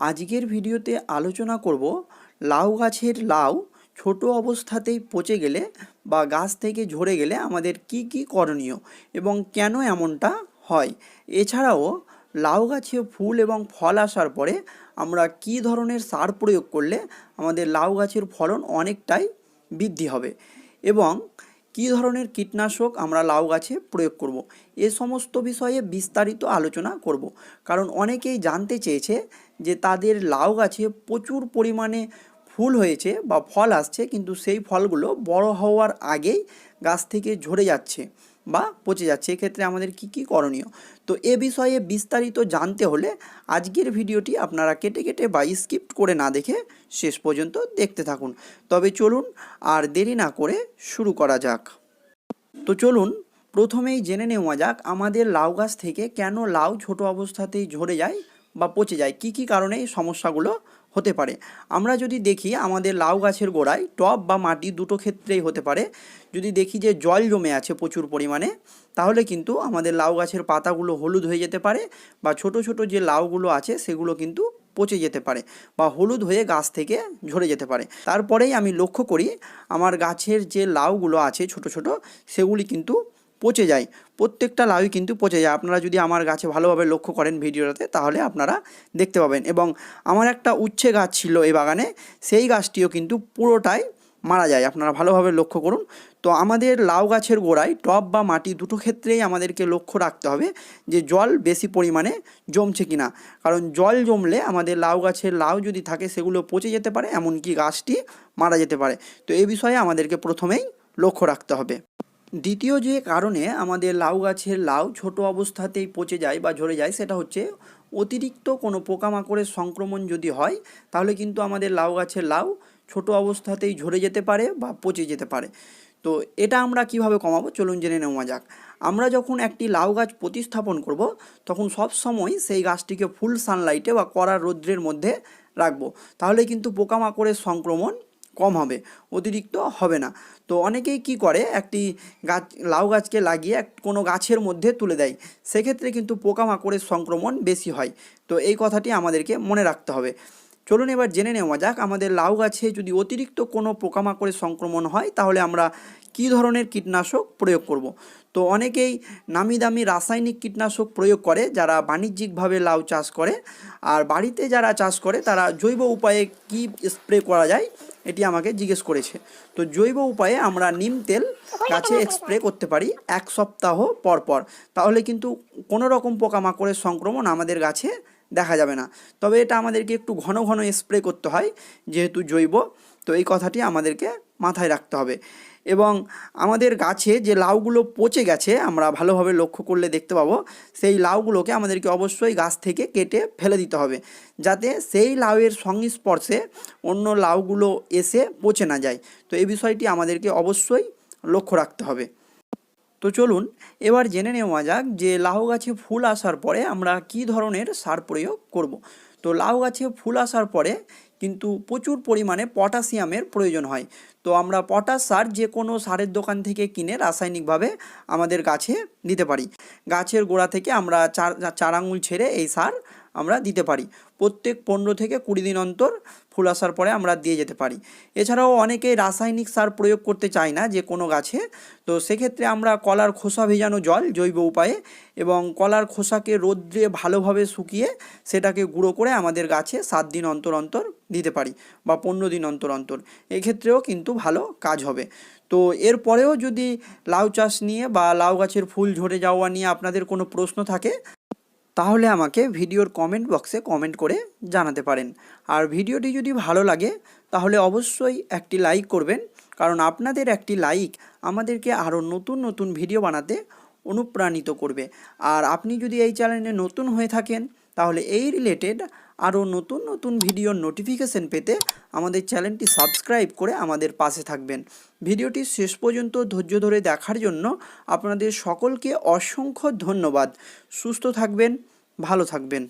আজকের ভিডিওতে আলোচনা করব লাউ গাছের লাউ ছোট অবস্থাতেই পচে গেলে বা গাছ থেকে ঝরে গেলে আমাদের কি কি করণীয় এবং কেন এমনটা হয়? এছাড়াও লাউ গাছে ফুল এবং ফল আসার পরে আমরা কি ধরনের সার প্রয়োগ করলে আমাদের লাউ গাছের ফলন অনেকটাই বৃদ্ধি হবে এবং কী ধরনের কীটনাশক আমরা লাউ গাছে প্রয়োগ করব। এ সমস্ত বিষয়ে বিস্তারিত আলোচনা করব। কারণ অনেকেই জানতে চেয়েছে যে তাদের লাউ গাছে প্রচুর পরিমাণে ফুল হয়েছে বা ফল আসছে, কিন্তু সেই ফলগুলো বড় হওয়ার আগেই গাছ থেকে ঝরে যাচ্ছে বা পচে যাচ্ছে। এক্ষেত্রে আমাদের কি কি করণীয়? তো এ বিষয়ে বিস্তারিত জানতে হলে আজকের ভিডিওটি আপনারা কেটে কেটে বা স্কিপ্ট করে না দেখে শেষ পর্যন্ত দেখতে থাকুন। তবে চলুন আর দেরি না করে শুরু করা যাক। তো চলুন, প্রথমেই জেনে নেওয়া যাক আমাদের লাউ গাছ থেকে কেন লাউ ছোট অবস্থাতেই ঝরে যায় বা পচে যায়। কি কি কারণে এই সমস্যাগুলো হতে পারে। আমরা যদি দেখি আমাদের লাউ গাছের গোড়ায় টব বা মাটি দুটো ক্ষেত্রেই হতে পারে। যদি দেখি যে জল জমে আছে প্রচুর পরিমাণে, তাহলে কিন্তু আমাদের লাউ গাছের পাতাগুলো হলুদ হয়ে যেতে পারে বা ছোট ছোট যে লাউগুলো আছে সেগুলো কিন্তু পচে যেতে পারে বা হলুদ হয়ে গাছ থেকে ঝরে যেতে পারে। তারপরেই আমি লক্ষ্য করি আমার গাছের যে লাউগুলো আছে ছোট ছোট, সেগুলি কিন্তু পচে যায়। প্রত্যেকটা লাউই কিন্তু পচে যায়। আপনারা যদি আমার গাছে ভালোভাবে লক্ষ্য করেন ভিডিওটাতে, তাহলে আপনারা দেখতে পাবেন। এবং আমার একটা উচ্ছে গাছ ছিল এই বাগানে, সেই গাছটিও কিন্তু পুরোটাই মারা যায়। আপনারা ভালোভাবে লক্ষ্য করুন। তো আমাদের লাউ গাছের গোড়ায় টব বা মাটি দুটো ক্ষেত্রেই আমাদেরকে লক্ষ্য রাখতে হবে যে জল বেশি পরিমাণে জমছে কিনা। কারণ জল জমলে আমাদের লাউ গাছের লাউ যদি থাকে, সেগুলো পচে যেতে পারে, এমনকি গাছটি মারা যেতে পারে। তো এই বিষয়ে আমাদেরকে প্রথমেই লক্ষ্য রাখতে হবে। দ্বিতীয় যে কারণে আমাদের লাউ গাছের লাউ ছোট অবস্থাতেই পচে যায় বা ঝরে যায়, সেটা হচ্ছে অতিরিক্ত কোনো পোকামাকড়ের সংক্রমণ যদি হয়, তাহলে কিন্তু আমাদের লাউ গাছের লাউ ছোট অবস্থাতেই ঝরে যেতে পারে বা পচে যেতে পারে। তো এটা আমরা কীভাবে কমাবো? চলুন জেনে নেওয়া যাক। আমরা যখন একটি লাউ গাছ প্রতিস্থাপন করব, তখন সব সময় সেই গাছটিকে ফুল সানলাইটে বা কড়া রৌদ্রের মধ্যে রাখব। তাহলে কিন্তু পোকামাকড়ের সংক্রমণ কম হবে, অতিরিক্ত হবে না। তো অনেকেই কি করে, একটি গাছ, লাউ গাছকে লাগিয়ে এক, কোনো গাছের মধ্যে তুলে দেয়। সেক্ষেত্রে কিন্তু পোকামাকড়ের সংক্রমণ বেশি হয়। তো এই কথাটি আমাদেরকে মনে রাখতে হবে। চলুন এবার জেনে নেওয়া যাক, আমাদের লাউ গাছে যদি অতিরিক্ত কোনো পোকামাকড়ের সংক্রমণ হয়, তাহলে আমরা কী ধরনের কীটনাশক প্রয়োগ করব। তো অনেকেই নামি দামি রাসায়নিক কীটনাশক প্রয়োগ করে, যারা বাণিজ্যিকভাবে লাউ চাষ করে। আর বাড়িতে যারা চাষ করে, তারা জৈব উপায়ে কি স্প্রে করা যায়, এটি আমাকে জিজ্ঞেস করেছে। তো জৈব উপায়ে আমরা নিম তেল গাছে স্প্রে করতে পারি এক সপ্তাহ পর পর। তাহলে কিন্তু কোনো রকম পোকামাকড়ের সংক্রমণ আমাদের গাছে দেখা যাবে না। তবে এটা আমাদেরকে একটু ঘন ঘন স্প্রে করতে হয়, যেহেতু জৈব। তো এই কথাটি আমাদেরকে মাথায় রাখতে হবে। এবং আমাদের গাছে যে লাউগুলো পচে গেছে, আমরা ভালোভাবে লক্ষ্য করলে দেখতে পাবো, সেই লাউগুলোকে আমাদেরকে অবশ্যই গাছ থেকে কেটে ফেলে দিতে হবে, যাতে সেই লাউয়ের সংস্পর্শে অন্য লাউগুলো এসে পচে না যায়। তো এই বিষয়টি আমাদেরকে অবশ্যই লক্ষ্য রাখতে হবে। তো চলুন, এবার জেনে নেওয়া যাক যে লাউ গাছে ফুল আসার পরে আমরা কি ধরনের সার প্রয়োগ করব। তো লাউ গাছে ফুল আসার পরে কিন্তু প্রচুর পরিমাণে পটাশিয়ামের প্রয়োজন হয়। তো আমরা পটাশ সার যে কোনো সারের দোকান থেকে কিনে রাসায়নিকভাবে আমাদের গাছে দিতে পারি। গাছের গোড়া থেকে আমরা চার চার আঙুল ছেড়ে এই সার আমরা দিতে পারি। প্রত্যেক পনেরো থেকে কুড়ি দিন অন্তর ফুল আসার পরে আমরা দিয়ে যেতে পারি। এছাড়াও অনেকে রাসায়নিক সার প্রয়োগ করতে চায় না যে কোনো গাছে। তো সেক্ষেত্রে আমরা কলার খোসা ভেজানো জল জৈব উপায়ে এবং কলার খোসাকে রোদ্রে ভালোভাবে শুকিয়ে সেটাকে গুঁড়ো করে আমাদের গাছে সাত দিন অন্তর অন্তর দিতে পারি বা পনেরো দিন অন্তর অন্তর। এক্ষেত্রেও কিন্তু ভালো কাজ হবে। তো এরপরেও যদি লাউ চাষ নিয়ে বা লাউ গাছের ফুল ঝরে যাওয়া নিয়ে আপনাদের কোনো প্রশ্ন থাকে তাহলে আমাকে ভিডিওর কমেন্ট বক্সে কমেন্ট করে জানাতে পারেন। আর ভিডিওটি যদি ভালো লাগে, তাহলে অবশ্যই একটি লাইক করবেন। কারণ আপনাদের একটি লাইক আমাদেরকে আরও নতুন নতুন ভিডিও বানাতে অনুপ্রাণিত করবে। আর আপনি যদি এই চ্যানেলে নতুন হয়ে থাকেন, তাহলে এই রিলেটেড আরও নতুন নতুন ভিডিওর নোটিফিকেশন পেতে আমাদের চ্যানেলটি সাবস্ক্রাইব করে আমাদের পাশে থাকবেন। ভিডিওটি শেষ পর্যন্ত ধৈর্য ধরে দেখার জন্য আপনাদের সকলকে অসংখ্য ধন্যবাদ। সুস্থ থাকবেন, ভালো থাকবেন।